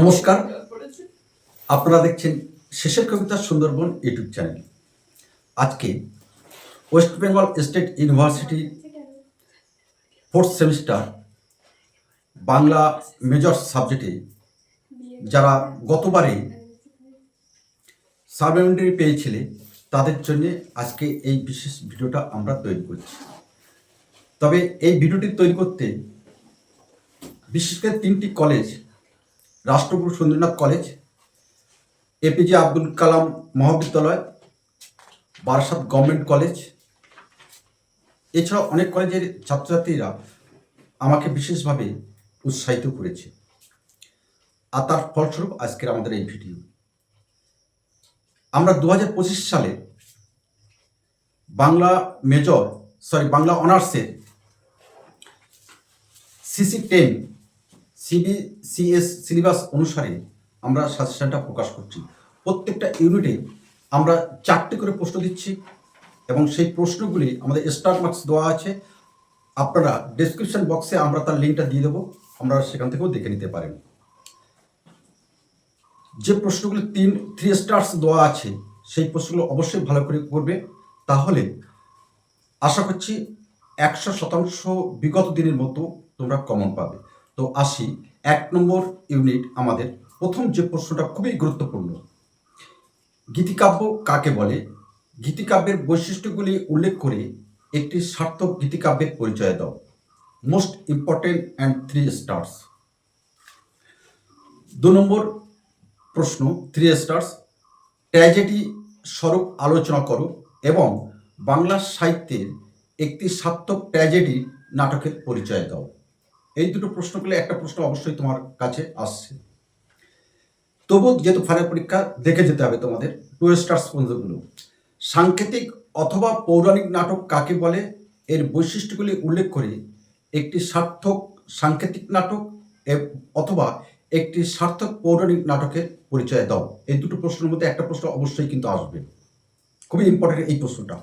নমস্কার। আপনারা দেখছেন শেষের কবিতা সুন্দরবন ইউটিউব চ্যানেল। আজকে West Bengal state university fourth semester Bangla major সাবজেক্টে যারা গতবারে সাপ্লিমেন্টারি পেয়েছিলে, তাদের জন্য আজকে এই বিশেষ ভিডিওটা আমরা তৈরি করছি। তবে এই ভিডিওটি তৈরি করতে বিশেষ করে তিনটি college Rashtraguru Sundarnath college, APJ Abdul Kalam মহাবিদ্যালয়, বারাসাত গভর্নমেন্ট কলেজ। এছাড়াও অনেক কলেজের ছাত্রছাত্রীরা আমাকে বিশেষভাবে উৎসাহিত করেছে। আর তার ফলস্বরূপ আজকের আমাদের এই ভিডিও। আমরা দু হাজার পঁচিশ সালে বাংলা মেজর সরি বাংলা অনার্সের সিসি টেন সিবিসিএস সিলেবাস অনুসারে আমরা সাজেশনটা প্রকাশ করছি। প্রত্যেকটা ইউনিটে আমরা চারটি করে প্রশ্ন দিচ্ছি এবং সেই প্রশ্নগুলি আমাদের স্টার মার্কস দেওয়া আছে। আপনারা ডেসক্রিপশন বক্সে আমরা তার লিঙ্কটা দিয়ে দেবো। আমরা সেখান থেকেও দেখে নিতে পারেন। যে প্রশ্নগুলি তিন থ্রি স্টার্স দেওয়া আছে, সেই প্রশ্নগুলো অবশ্যই ভালো করে করবে। তাহলে আশা করছি একশো শতাংশ বিগত দিনের মতো তোমরা কমন পাবে। তো আসি। এক নম্বর ইউনিট আমাদের। প্রথম যে প্রশ্নটা খুবই গুরুত্বপূর্ণ। গীতিকাব্য কাকে বলে? গীতিকাব্যের বৈশিষ্ট্যগুলি উল্লেখ করে একটি সার্থক গীতিকাব্যের পরিচয় দাও। Most important and three stars দু নম্বর প্রশ্ন থ্রি স্টার্স ট্র্যাজেডি স্বরূপ আলোচনা করো এবং বাংলা সাহিত্যের একটি সার্থক ট্র্যাজেডি নাটকের পরিচয় দাও। এই দুটো প্রশ্নগুলো একটা প্রশ্ন অবশ্যই তোমার কাছে আসছে। তবু যেহেতু ফাইনাল পরীক্ষা, দেখে যেতে হবে তোমাদের। টু স্টার্স পর্যন্তগুলো সাংকেতিক অথবা পৌরাণিক নাটক কাকে বলে? এর বৈশিষ্ট্যগুলি উল্লেখ করে একটি সার্থক সাংকেতিক নাটক অথবা একটি সার্থক পৌরাণিক নাটকের পরিচয় দাও। এই দুটো প্রশ্নের মধ্যে একটা প্রশ্ন অবশ্যই কিন্তু আসবে। খুবই ইম্পর্টেন্ট এই প্রশ্নটা।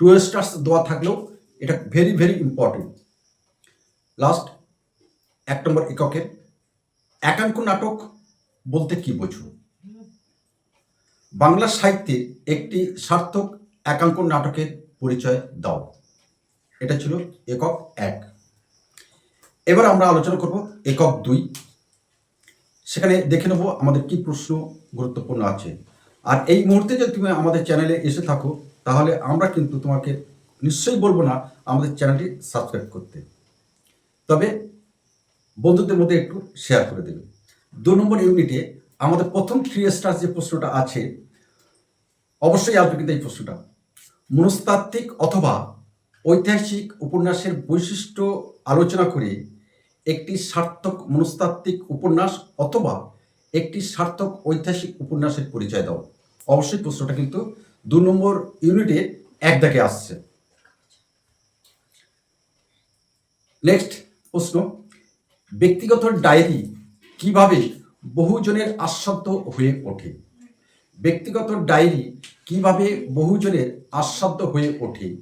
টু স্টার্স দেওয়া থাকলেও এটা ভেরি ভেরি ইম্পর্টেন্ট লাস্ট এক নম্বর এককের একাঙ্ক নাটক বলতে কি বোঝো? বাংলা সাহিত্যে একটি সার্থক একাঙ্ক নাটকের পরিচয় দাও। এটা ছিল একক এক। এবার আমরা আলোচনা করব একক দুই। সেখানে দেখে নেব আমাদের কি প্রশ্ন গুরুত্বপূর্ণ আছে। আর এই মুহূর্তে যদি তুমি আমাদের চ্যানেলে এসে থাকো, তাহলে আমরা কিন্তু তোমাকে নিশ্চয়ই বলব না আমাদের চ্যানেলটি সাবস্ক্রাইব করতে। তবে বন্ধুদের মধ্যে একটু শেয়ার করে দেবে। দু নম্বর ইউনিটে আমাদের প্রথম থ্রি স্টার যে প্রশ্নটা আছে, অবশ্যই আসবে কিন্তু এই প্রশ্নটা। মনস্তাত্ত্বিক অথবা ঐতিহাসিক উপন্যাসের বৈশিষ্ট্য আলোচনা করে একটি সার্থক মনস্তাত্ত্বিক উপন্যাস অথবা একটি সার্থক ঐতিহাসিক উপন্যাসের পরিচয় দাও। অবশ্যই প্রশ্নটা কিন্তু দু নম্বর ইউনিটে এক দাগে আসছে। নেক্সট প্রশ্ন। ব্যক্তিগত ডায়েরি কীভাবে বহুজনের আস্বাদ্য হয়ে ওঠে? ব্যক্তিগত ডায়েরি কীভাবে বহুজনের আস্বাদ্য হয়ে ওঠে?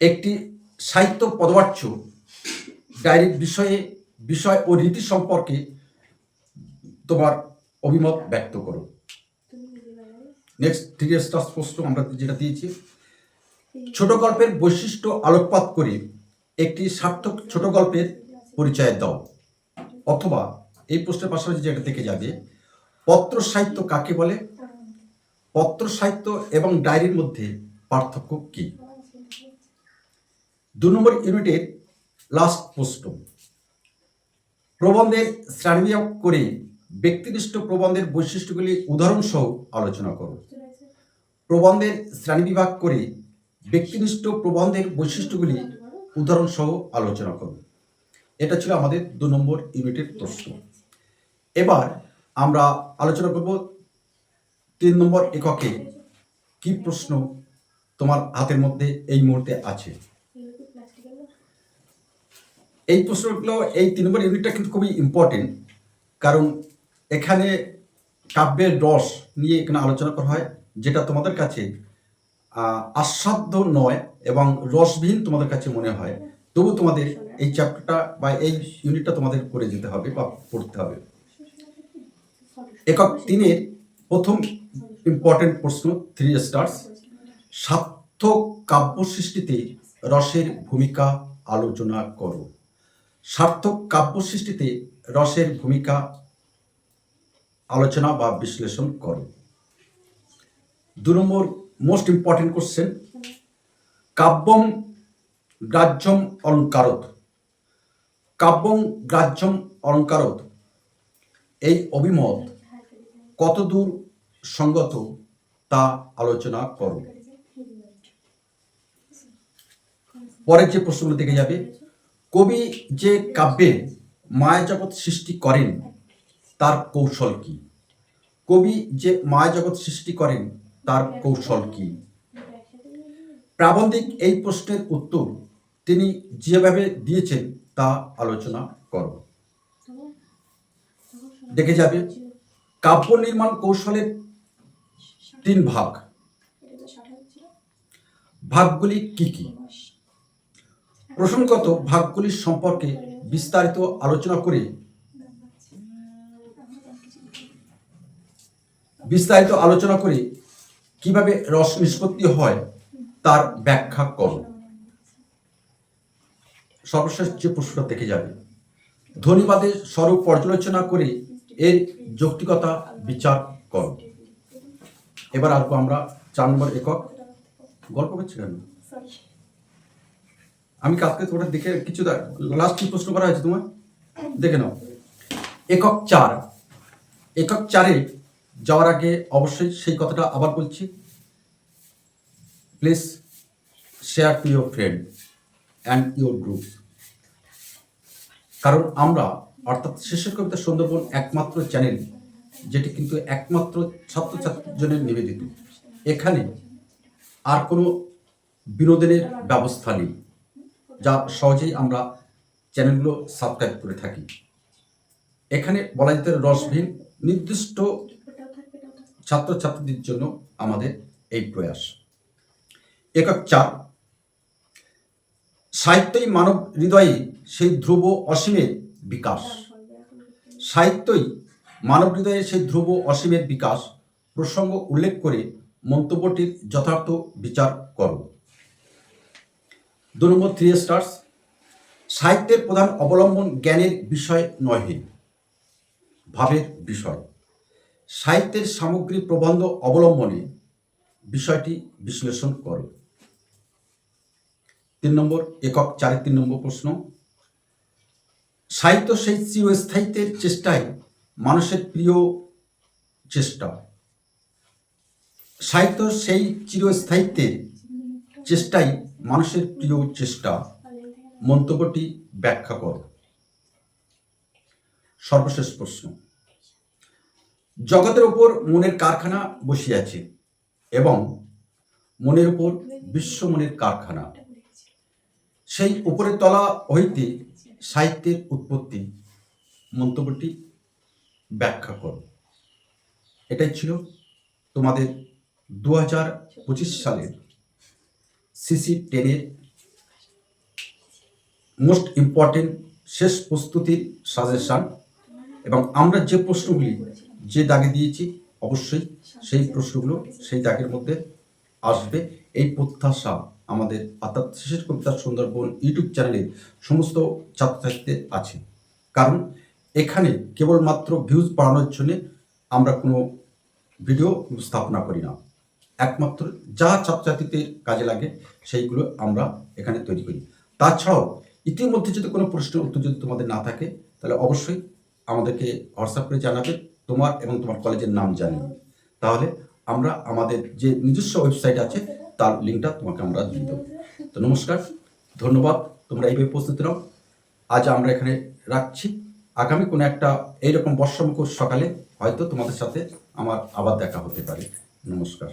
একটি সাহিত্য পদবাচ্য ডায়েরির বিষয়ে, বিষয় ও রীতি সম্পর্কে তোমার অভিমত ব্যক্ত করো। নেক্সট থ্রি স্টার প্রশ্ন আমরা যেটা দিয়েছি। ছোট গল্পের বৈশিষ্ট্য আলোকপাত করে একটি সার্থক ছোট গল্পের পরিচয় দাও। অথবা এই প্রশ্নের পাশাপাশি যেটা থেকে যাবে, পত্র সাহিত্য কাকে বলে? পত্র সাহিত্য এবং ডায়েরির মধ্যে পার্থক্য কি? দু নম্বর ইউনিটের লাস্ট প্রশ্ন। প্রবন্ধের শ্রেণীবিভাগ করে ব্যক্তিনিষ্ঠ প্রবন্ধের বৈশিষ্ট্যগুলি উদাহরণসহ আলোচনা করো। প্রবন্ধের শ্রেণীবিভাগ করে ব্যক্তিনিষ্ঠ প্রবন্ধের বৈশিষ্ট্যগুলি উদাহরণসহ আলোচনা করো। এটা ছিল আমাদের দু নম্বর ইউনিটের প্রশ্ন এবার আমরা আলোচনা করব তিন নম্বর এককে কি প্রশ্ন তোমার হাতের মধ্যে এই মুহূর্তে আছে? এই প্রশ্নগুলো, এই তিন নম্বর ইউনিটটা কিন্তু খুবই ইম্পর্টেন্ট কারণ এখানে কাব্যের রস নিয়ে এখানে আলোচনা করা হয়, যেটা তোমাদের কাছে আস্বাদ্য নয় এবং রসবিহীন তোমাদের কাছে মনে হয়। তবু তোমাদের এই চ্যাপ্টারটা বা এই ইউনিটটা তোমাদের করে যেতে হবে বা পড়তে হবে। একক তিনের প্রথম ইম্পর্টেন্ট প্রশ্ন থ্রি স্টার্স সার্থক কাব্য সৃষ্টিতে রসের ভূমিকা আলোচনা করো। সার্থক কাব্য সৃষ্টিতে রসের ভূমিকা আলোচনা বা বিশ্লেষণ করো। দু নম্বর মোস্ট ইম্পর্টেন্ট কোশ্চেন কাব্যম গ্রাহ্যম অলঙ্কারত কাব্যম গ্রাহ্যম অলঙ্কারত এই অভিমত কতদূর সঙ্গত তা আলোচনা করো। পরের যে প্রশ্নগুলো দেখে যাবে, কবি যে কাব্যে মায়াজগৎ সৃষ্টি করেন, তার কৌশল কি? কবি যে মায়াজগৎ সৃষ্টি করেন, তার কৌশল কি? প্রাবন্ধিক এই প্রশ্নের উত্তর তিনি যেভাবে দিয়েছেন তা আলোচনা করো। দেখে যাবে, কাব্য নির্মাণ কৌশলের তিন ভাগ। ভাগগুলি কি কি? প্রসঙ্গত, ভাগগুলির সম্পর্কে বিস্তারিত আলোচনা করে বিস্তারিত আলোচনা করে কীভাবে রস নিষ্পত্তি হয় তার ব্যাখ্যা করো। সর্বশেষ যে প্রশ্নটা দেখে যাবে। ধনীবাদের স্বরূপ পর্যালোচনা করে এর যৌক্তিকতা বিচার করো। এবার আসব আমরা চার নম্বর একক। গল্প করছি কেন? আমি কালকে তোমার দেখে কিছু লাস্ট কি প্রশ্ন করা হয়েছে তোমার? দেখে নাও। একক চার। একক চারে যাওয়ার আগে অবশ্যই সেই কথাটা আবার বলছি। Please share to your friend and your group কারণ আমরা, অর্থাৎ শেষের কবিতা সুন্দরবন একমাত্র চ্যানেল, যেটি কিন্তু একমাত্র ছাত্রছাত্রীর জন্য নিবেদিত। এখানে আর কোনো বিনোদনের ব্যবস্থা নেই, যা সহজেই আমরা চ্যানেলগুলো সাবস্ক্রাইব করে থাকি। এখানে বলা যেতে রসবিহীন নির্দিষ্ট ছাত্রছাত্রীদের জন্য আমাদের এই প্রয়াস। একক চার সাহিত্যই মানব হৃদয়ে সেই ধ্রুব অসীমের বিকাশ। সাহিত্যই মানব হৃদয়ে সেই ধ্রুব অসীমের বিকাশ প্রসঙ্গ উল্লেখ করে মন্তব্যটির যথার্থ বিচার করো। দু নম্বর থ্রি স্টার্স সাহিত্যের প্রধান অবলম্বন জ্ঞানের বিষয় নহে ভাবের বিষয়। সাহিত্যের সামগ্রী প্রবন্ধ অবলম্বনে বিষয়টি বিশ্লেষণ করো। তিন নম্বর, একক চারের তিন নম্বর প্রশ্ন। সাহিত্য সেই চিরস্থায়িত্বের চেষ্টায় মানুষের প্রিয় চেষ্টা। সাহিত্য সেই চিরস্থায়িত্বের চেষ্টাই মানুষের প্রিয় চেষ্টা। মন্তব্যটি ব্যাখ্যা কর। সর্বশেষ প্রশ্ন। জগতের উপর মনের কারখানা বসিয়াছে এবং মনের উপর বিশ্ব মনের কারখানা। সেই উপরের তলা হইতে সাহিত্যের উৎপত্তি। মন্তব্যটি ব্যাখ্যা করো। এটাই ছিল তোমাদের দু হাজার পঁচিশ সালের সিসি টেনের মোস্ট ইম্পর্টেন্ট শেষ প্রস্তুতির সাজেশন এবং আমরা যে প্রশ্নগুলি যে দাগে দিয়েছি, অবশ্যই সেই প্রশ্নগুলো সেই দাগের মধ্যে আসবে। এই প্রত্যাশা আমাদের অর্থাৎ শেষের কবিতা সুন্দরবন ইউটিউব চ্যানেলে সমস্ত ছাত্রছাত্রীদের আছে। কারণ এখানে কেবলমাত্র ভিউজ বাড়ানোর জন্য আমরা কোনো ভিডিও স্থাপনা করি না। একমাত্র যা ছাত্রছাত্রীদের কাজে লাগে, সেইগুলো আমরা এখানে তৈরি করি। তাছাড়াও ইতিমধ্যে যদি কোনো প্রশ্নের উত্তর যদি তোমাদের না থাকে, তাহলে অবশ্যই আমাদেরকে হোয়াটসঅ্যাপ করে জানাবে, তোমার এবং তোমার কলেজের নাম জানিয়ে। তাহলে আমরা আমাদের যে নিজস্ব ওয়েবসাইট আছে তার লিঙ্কটা তোমাকে আমরা দিয়ে দেবো। তো নমস্কার, ধন্যবাদ, তোমরা এইভাবে উপস্থিত নাও আজ আমরা এখানে রাখছি। আগামী কোনো একটা এইরকম বর্ষমুখর সকালে হয়তো তোমাদের সাথে আমার আবার দেখা হতে পারে। নমস্কার।